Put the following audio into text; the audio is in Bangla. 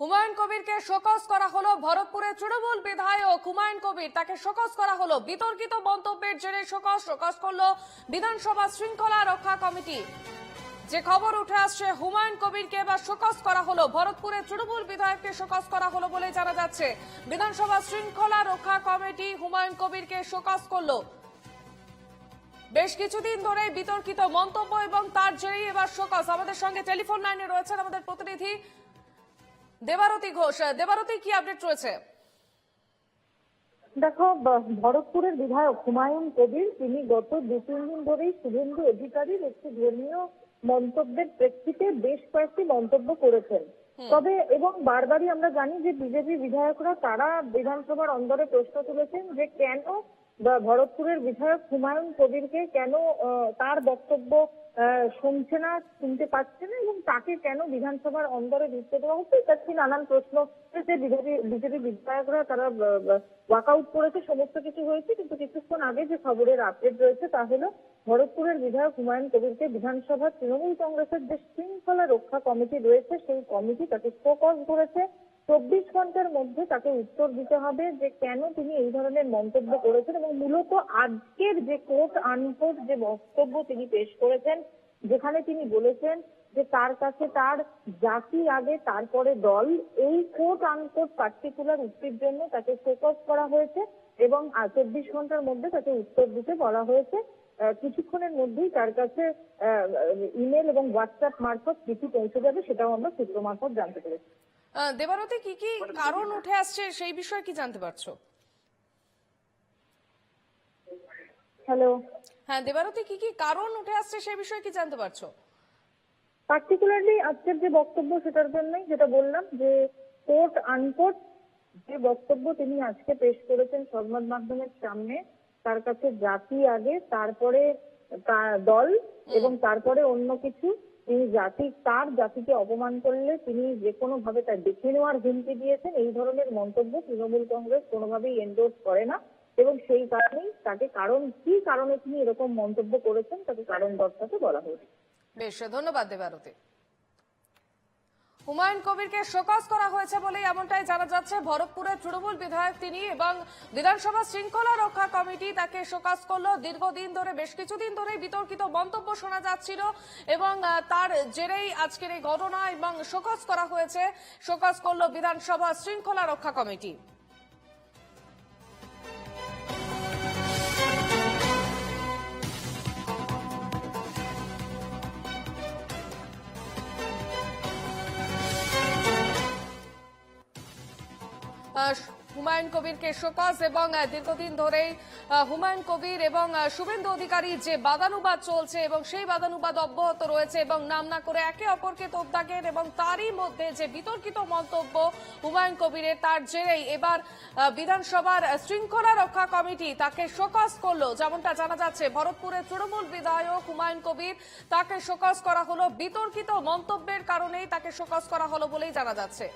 হুমায়ুন কবিরকে শোকজ করা হলো ভরতপুরের তৃণমূল বিধায়ক হুমায়ুন কবির। তাকে শোকজ করা হলো। বিতর্কিত মন্তব্যের জেরে শোকজ শোকজ করল বিধানসভা শৃঙ্খলা রক্ষা কমিটি। যে খবর উঠে আসছে, হুমায়ুন কবিরকে এবার শোকজ করা হলো। ভরতপুরের তৃণমূল বিধায়ককে শোকজ করা হলো বলে জানা যাচ্ছে। বিধানসভা শৃঙ্খলা রক্ষা কমিটি হুমায়ুন কবিরকে শোকজ করল। বেশ কিছুদিন ধরে বিতর্কিত মন্তব্য এবং তার জেরেই এবার শোকজ। আমাদের সঙ্গে টেলিফোন লাইনে রয়েছেন আমাদের প্রতিনিধি দেবারতী ঘোষ দেবারতী কি আপডেট রয়েছে? দেখো ভরতপুরের বিধায়ক হুমায়ুন কবির তিনি গত দু তিন দিন ধরেই শুভেন্দু অধিকারীর একটি ধর্মীয় মন্তব্যের প্রেক্ষিতে বেশ কয়েকটি মন্তব্য করেছেন। তবে এবং বারবারই আমরা জানি যে বিজেপি বিধায়করা তারা বিধানসভার অন্দরে প্রশ্ন তুলেছেন যে কেন বা ভরতপুরের বিধায়ক হুমায়ুন কবিরকে কেন তার বক্তব্য শুনছে না, শুনতে পাচ্ছে না, এবং তাকে কেন বিধানসভার অন্দরে ঢুকতে দেওয়া হচ্ছে? এটা কি নানান প্রশ্ন যে বিজেপি বিজেপি বিধায়করা তারা ওয়াকআউট করেছে, সমস্ত কিছু হয়েছে, কিন্তু কিছুক্ষণ আগে যে খবরের আপডেট রয়েছে তা হলো ভরতপুরের বিধায়ক হুমায়ুন কবিরকে বিধানসভার তৃণমূল কংগ্রেসের যে শৃঙ্খলা রক্ষা কমিটি রয়েছে, সেই কমিটি তাকে ফোকাস করেছে। চব্বিশ ঘণ্টার মধ্যে তাকে উত্তর দিতে হবে যে কেন তিনি এই ধরনের মন্তব্য করেছেন এবং মূলত আজকের যে কোর্ট আনকোর্ট যে বক্তব্য তিনি পেশ করেছেন, যেখানে তিনি বলেছেন যে তার কাছে তার জাতি আগে তারপরে দল, এই কোর্ট আনকোর্ট পার্টিকুলার উক্তির জন্য তাকে ফোকাস করা হয়েছে এবং চব্বিশ ঘণ্টার মধ্যে তাকে উত্তর দিতে বলা হয়েছে। কিছুক্ষণের মধ্যেই তার কাছে ইমেল এবং হোয়াটসঅ্যাপ মারফত চিঠি পৌঁছে যাবে, সেটাও আমরা সূত্র মারফত জানতে পেরেছি। দেবারতী কি কি কারণ উঠে আসছে সেই বিষয়ে কি জানতে পারছ? হ্যালো হ্যাঁ দেবারতী কি কি কারণ উঠে আসছে সেই বিষয়ে কি জানতে পারছ? পার্টিকুলারলি আজকের যে বক্তব্য সেটার জন্যই যেটা বললাম যে কোর্ট আনকোর্ট যে বক্তব্য তিনি আজকে পেশ করেছেন সংবাদ মাধ্যমের সামনে তার কাছে জাতি আগে তারপরে দল এবং তারপরে অন্য কিছু তিনি জাতি, তার জাতিকে অপমান করলে তিনি যে কোনো ভাবে তার দেখে নেওয়ার হুমকি দিয়েছেন, এই ধরনের মন্তব্য তৃণমূল কংগ্রেস কোনোভাবেই এন্ডোর্স করে না। এবং সেই কারণেই তাকে কারণ, কি কারণে তিনি এরকম মন্তব্য করেছেন, তাকে কারণ দর্শাতে বলা হয়েছে। বেশ, ধন্যবাদ দেবারতী। হুমায়ুন কবিরকে শোকজ করা হয়েছে বলেই এমনটাই জানা যাচ্ছে। ভরতপুরের তৃণমূল বিধায়ক তিনি এবং বিধানসভা শৃঙ্খলা রক্ষা কমিটি তাকে শোকজ করল। দীর্ঘদিন ধরে, বেশ কিছুদিন ধরে বিতর্কিত মন্তব্য শোনা যাচ্ছিল এবং তার জেরেই আজকের এই ঘটনা এবং শোকজ করা হয়েছে। শোকজ করল বিধানসভা শৃঙ্খলা রক্ষা কমিটি। হুমায়ুন কবিরকে শোকজ এবং দীর্ঘদিন ধরেই হুমায়ুন কবির এবং শুভেন্দু অধিকারী যে বাদানুবাদ চলছে এবং সেই বাদানুবাদ অব্যাহত রয়েছে এবং নাম না করে একে অপরকে তোপ দাগেন এবং তারই মধ্যে যে বিতর্কিত মন্তব্য হুমায়ুন কবিরের, তার জেরেই এবার বিধানসভার শৃঙ্খলা রক্ষা কমিটি তাকে শোকজ করল। যেমনটা জানা যাচ্ছে, ভরতপুরের তৃণমূল বিধায়ক হুমায়ুন কবির তাকে শোকজ করা হলো। বিতর্কিত মন্তব্যের কারণেই তাকে শোকজ করা হলো বলেই জানা যাচ্ছে।